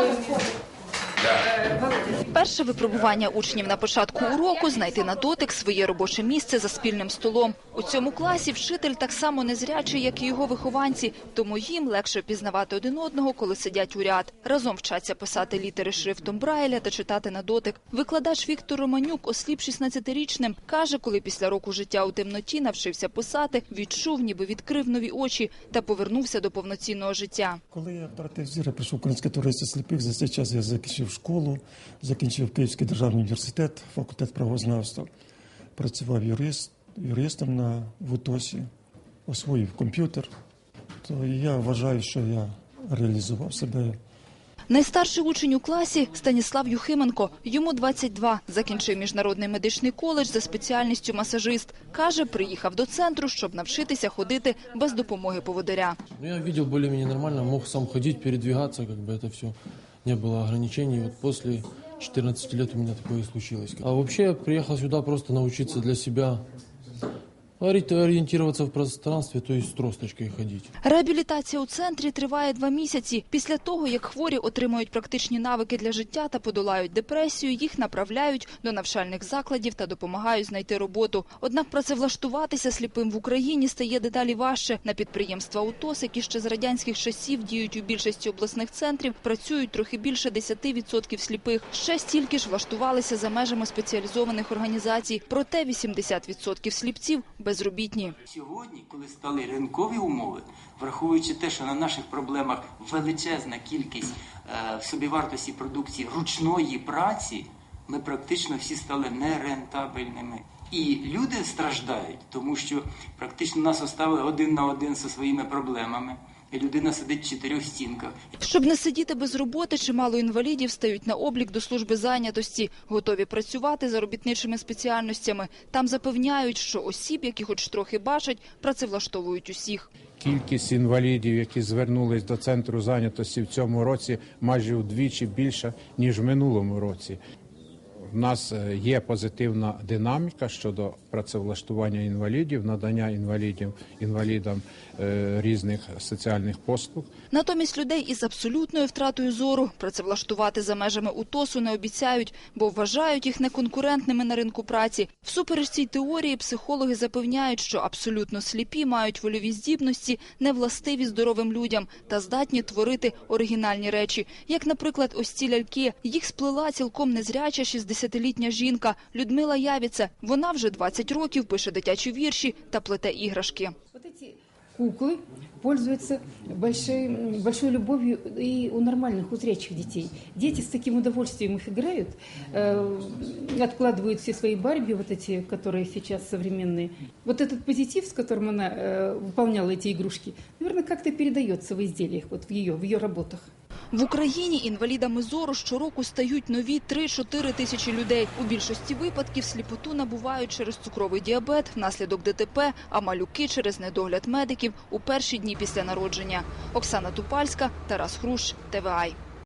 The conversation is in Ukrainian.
Е, да. Перше випробування учнів на початку уроку – знайти на дотик своє робоче місце за спільним столом. У цьому класі вчитель так само незрячий, як і його вихованці, тому їм легше пізнавати один одного, коли сидять у ряд. Разом вчаться писати літери шрифтом Брайля та читати на дотик. Викладач Віктор Романюк, осліп 16-річним, каже, коли після року життя у темноті навчився писати, відчув, ніби відкрив нові очі та повернувся до повноцінного життя. Коли я втратив зір, я прийшов Українське товариство сліпих. За цей час я закінчив школу, закінчив Київський державний університет, факультет правознавства. Працював юрист, юристом на ВУТОСі, освоїв комп'ютер. То я вважаю, що я реалізував себе Найстарший учень у класі – Станіслав Юхименко. Йому 22. Закінчив міжнародний медичний коледж за спеціальністю масажист. Каже, приїхав до центру, щоб навчитися ходити без допомоги поводиря. Ну, я видел более-менее нормально, мог сам ходить, передвигаться, как бы это все не было ограничений. Вот после 14 лет у меня такое и случилось. А вообще я приехал сюда просто научиться для себя ори- ориентироваться в пространстве, то есть с тросточкой ходить. Реабілітація у центрі триває два місяці. Після того, як хворі отримують практичні навики для життя та подолають депресію, їх направляють до навчальних закладів та допомагають знайти роботу. Однак працевлаштуватися сліпим в Україні стає дедалі важче. На підприємства УТОС, які ще з радянських часів діють у більшості обласних центрів, працюють трохи більше 10% сліпих. Ще стільки ж влаштувалися за межами спеціалізованих організацій. Проте 80% сліпців безробітні. Сьогодні, коли стали ринкові умови, враховуючи те, що на наших проблемах величезна кількість е, в собівартості продукції ручної праці, ми практично всі стали нерентабельними. І люди страждають, тому що практично нас оставили один на один зі своїми проблемами. І людина сидить в чотирьох стінках. Щоб не сидіти без роботи, чимало інвалідів стають на облік до служби зайнятості, готові працювати за робітничими спеціальностями. Там запевняють, що осіб, які хоч трохи бачать, працевлаштовують усіх. Кількість інвалідів, які звернулись до центру зайнятості в цьому році, майже вдвічі більша ніж в минулому році. У нас е, є позитивна динаміка щодо працевлаштування інвалідів, надання інвалідів інвалідам е, різних соціальних послуг. Натомість людей із абсолютною втратою зору працевлаштувати за межами УТОСу не обіцяють, бо вважають їх неконкурентними на ринку праці. Всупереч цій теорії психологи запевняють, що абсолютно сліпі мають вольові здібності, не властиві здоровим людям та здатні творити оригінальні речі. Як, наприклад, ось ці ляльки. Їх сплела цілком незряча 60-літня жінка Людмила Явіця. Вона вже 20 років пише дитячі вірші та плете іграшки. Вот эти куклы пользуются большой, большой любовью и у нормальных, у зрячих детей. Дети с таким удовольствием их играют, э, откладывают все свои Барби, вот эти, которые сейчас современные. Вот этот позитив, с которым она э, выполняла эти игрушки, наверное, как-то передается в изделиях, вот в ее, в ее работах. В Україні інвалідами зору щороку стають нові 3-4 тисячі людей. У більшості випадків сліпоту набувають через цукровий діабет, внаслідок ДТП, а малюки через недогляд медиків у перші дні після народження. Оксана Тупальська, Тарас Хрущ, ТВАЙ.